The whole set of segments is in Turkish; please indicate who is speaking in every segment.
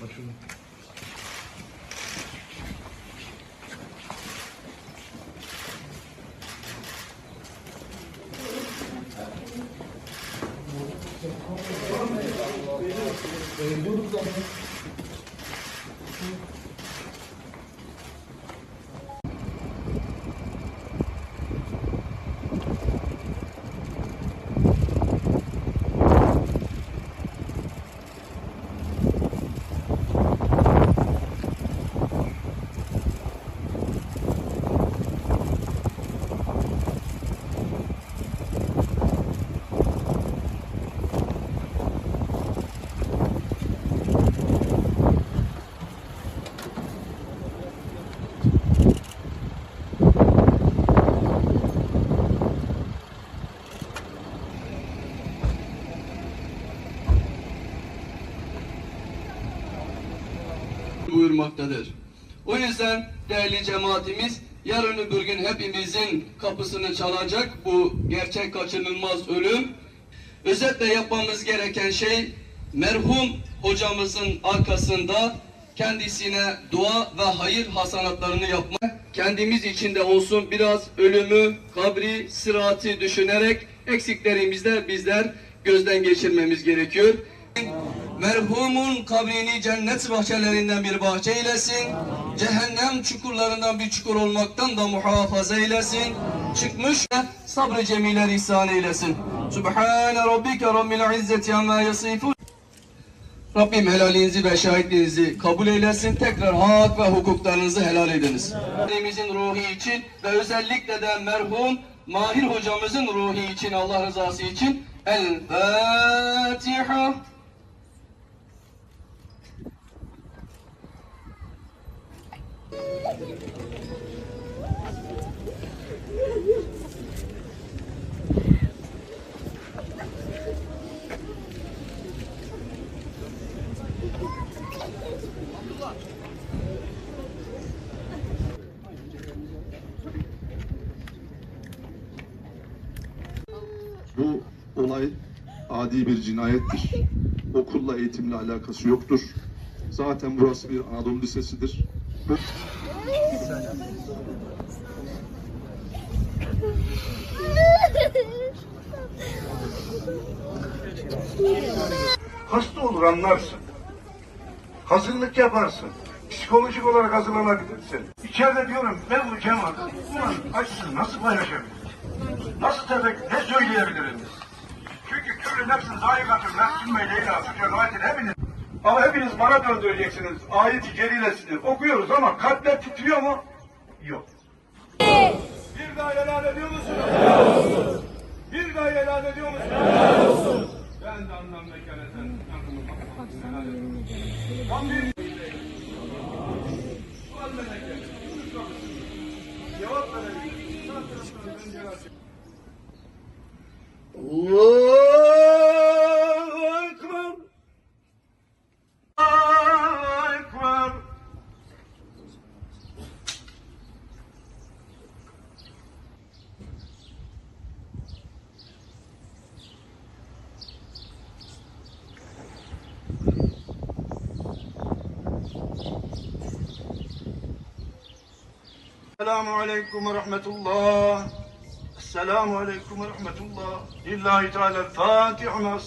Speaker 1: Başını.
Speaker 2: Buyurmaktadır. O yüzden değerli cemaatimiz yarın öbür gün hepimizin kapısını çalacak bu gerçek kaçınılmaz ölüm. Özetle yapmamız gereken şey merhum hocamızın arkasında kendisine dua ve hayır hasanatlarını yapmak. Kendimiz için de olsun biraz ölümü, kabri, sıratı düşünerek eksiklerimizde bizler gözden geçirmemiz gerekiyor. Merhumun kabrini cennet bahçelerinden bir bahçe eylesin. Cehennem çukurlarından bir çukur olmaktan da muhafaza eylesin. Çıkmış sabrı cemiler ihsan eylesin. Subhane rabbike rabbil izzeti amma yasifun. Rabbim helalinizi ve şahitliğinizi kabul eylesin. Tekrar hak ve hukuklarınızı helal ediniz. Rabbimizin ruhu için ve özellikle de merhum Mahir hocamızın ruhu için, Allah rızası için El Fatiha.
Speaker 3: Bu olay adi bir cinayettir. Okulla eğitimle alakası yoktur. Zaten burası bir Anadolu Lisesi'dir.
Speaker 4: Hasta olur anlarsın. Hazırlık yaparsın. Psikolojik olarak hazırlanabilirsin. İçeride diyorum ben bu Cemal, ulan acısını nasıl paylaşabiliriz? Nasıl tebek, ne söyleyebiliriz? Çünkü türlü nefsin zayıkatın, nefsin suça gayet hepiniz. Ama hepiniz bana döndüreceksiniz. Ayet-i celilesini okuyoruz ama kalpler titriyor mu? Yok. Bir daha helal ediyor musunuz? Helal olsun. Bir daha helal ediyor musunuz? Helal olsun. Ben de anlam ediyorum. Tam bir... Sual. Allahu السلام عليكم ورحمة الله. السلام عليكم ورحمة الله. لله تعالى الفاتح مع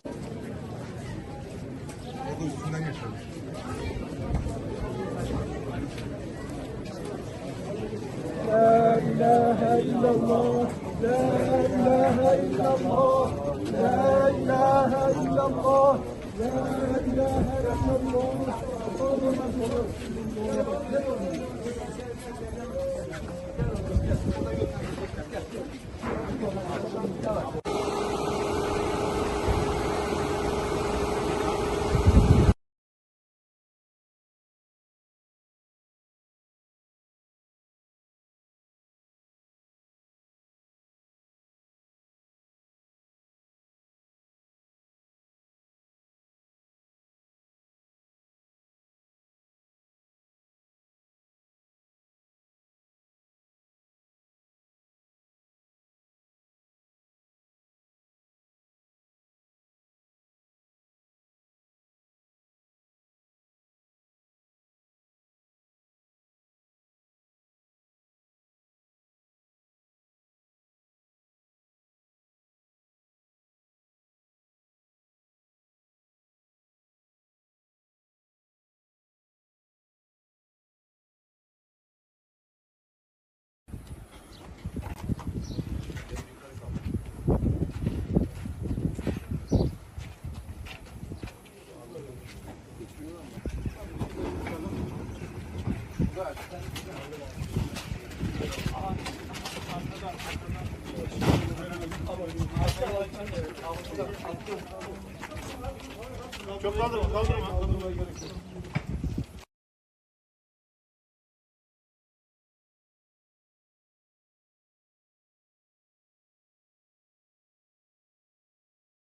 Speaker 4: لا إله إلا الله. لا إله إلا الله. لا إله إلا الله. لا إله إلا الله. Thank you. Çok kaldırma, kaldırma. Kaldırmaya gerek yok.